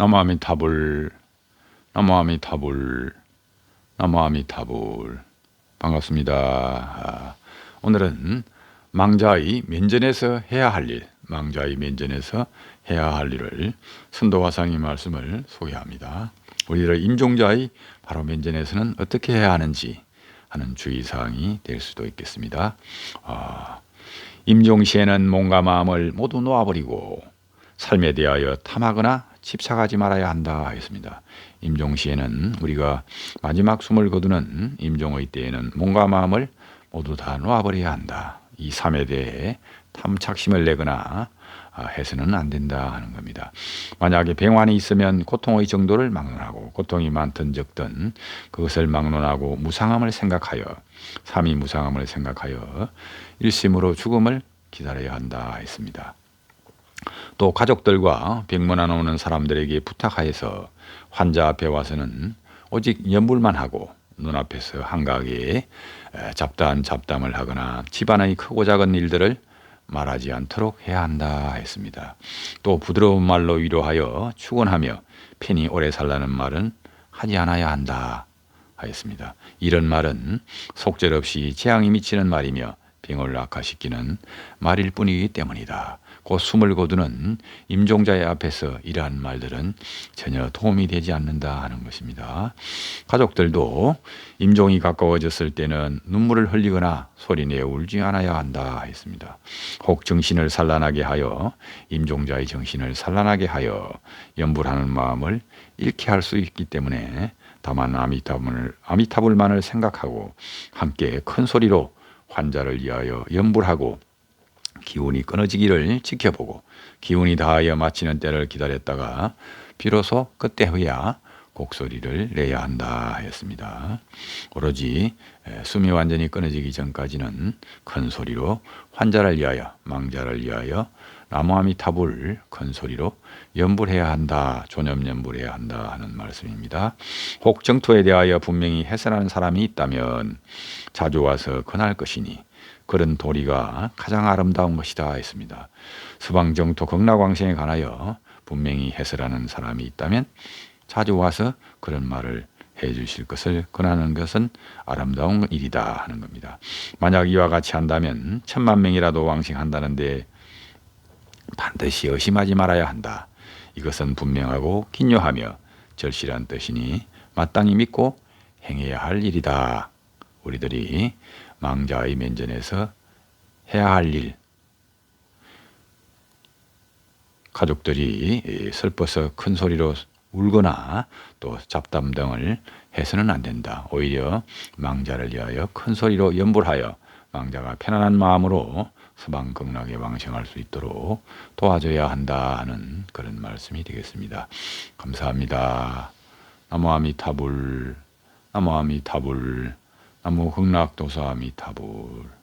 나무아미타불 나무아미타불 나무아미타불 반갑습니다. 아, 오늘은 망자의 면전에서 해야 할 일, 망자의 면전에서 해야 할 일을 선도화상의 말씀을 소개합니다. 우리들의 임종자의 바로 면전에서는 어떻게 해야 하는지 하는 주의사항이 될 수도 있겠습니다. 아, 임종 시에는 몸과 마음을 모두 놓아버리고 삶에 대하여 탐하거나 집착하지 말아야 한다 했습니다. 임종 시에는 우리가 마지막 숨을 거두는 임종의 때에는 몸과 마음을 모두 다 놓아버려야 한다. 이 삶에 대해 탐착심을 내거나 아, 해서는 안 된다 하는 겁니다. 만약에 병환이 있으면 고통의 정도를 막론하고 고통이 많든 적든 그것을 막론하고 무상함을 생각하여 삼위 무상함을 생각하여 일심으로 죽음을 기다려야 한다 했습니다. 또 가족들과 병문안 오는 사람들에게 부탁하여서 환자 앞에 와서는 오직 연불만 하고 눈앞에서 한가하게 잡다한 잡담을 하거나 집안의 크고 작은 일들을 말하지 않도록 해야 한다 했습니다. 또 부드러운 말로 위로하여 축원하며 편히 오래 살라는 말은 하지 않아야 한다 하였습니다. 이런 말은 속절없이 재앙이 미치는 말이며 병을 악화시키는 말일 뿐이기 때문이다. 곧 숨을 거두는 임종자의 앞에서 이러한 말들은 전혀 도움이 되지 않는다 하는 것입니다. 가족들도 임종이 가까워졌을 때는 눈물을 흘리거나 소리내어 울지 않아야 한다 했습니다. 혹 정신을 산란하게 하여 임종자의 정신을 산란하게 하여 염불하는 마음을 잃게 할 수 있기 때문에 다만 아미타불, 아미타불만을 생각하고 함께 큰 소리로 환자를 위하여 염불하고 기운이 끊어지기를 지켜보고 기운이 다하여 마치는 때를 기다렸다가 비로소 그때서야 곡소리를 내야 한다 했습니다. 오로지 숨이 완전히 끊어지기 전까지는 큰 소리로 환자를 위하여 망자를 위하여 나무아미타불 큰 소리로 연불해야 한다, 존염 연불해야 한다 하는 말씀입니다. 혹 정토에 대하여 분명히 해설하는 사람이 있다면 자주 와서 권할 것이니 그런 도리가 가장 아름다운 것이다 했습니다. 서방 정토 극락왕생에 관하여 분명히 해설하는 사람이 있다면 자주 와서 그런 말을 해 주실 것을 권하는 것은 아름다운 일이다 하는 겁니다. 만약 이와 같이 한다면 천만 명이라도 왕생한다는데 반드시 의심하지 말아야 한다. 이것은 분명하고 긴요하며 절실한 뜻이니 마땅히 믿고 행해야 할 일이다. 우리들이 망자의 면전에서 해야 할 일, 가족들이 슬퍼서 큰 소리로 울거나 또 잡담 등을 해서는 안 된다. 오히려 망자를 위하여 큰 소리로 연불하여 망자가 편안한 마음으로 서방 극락에 왕생할 수 있도록 도와줘야 한다 하는 그런 말씀이 되겠습니다. 감사합니다. 나무 아미타불, 나무 아미타불, 나무 극락도사 아미타불.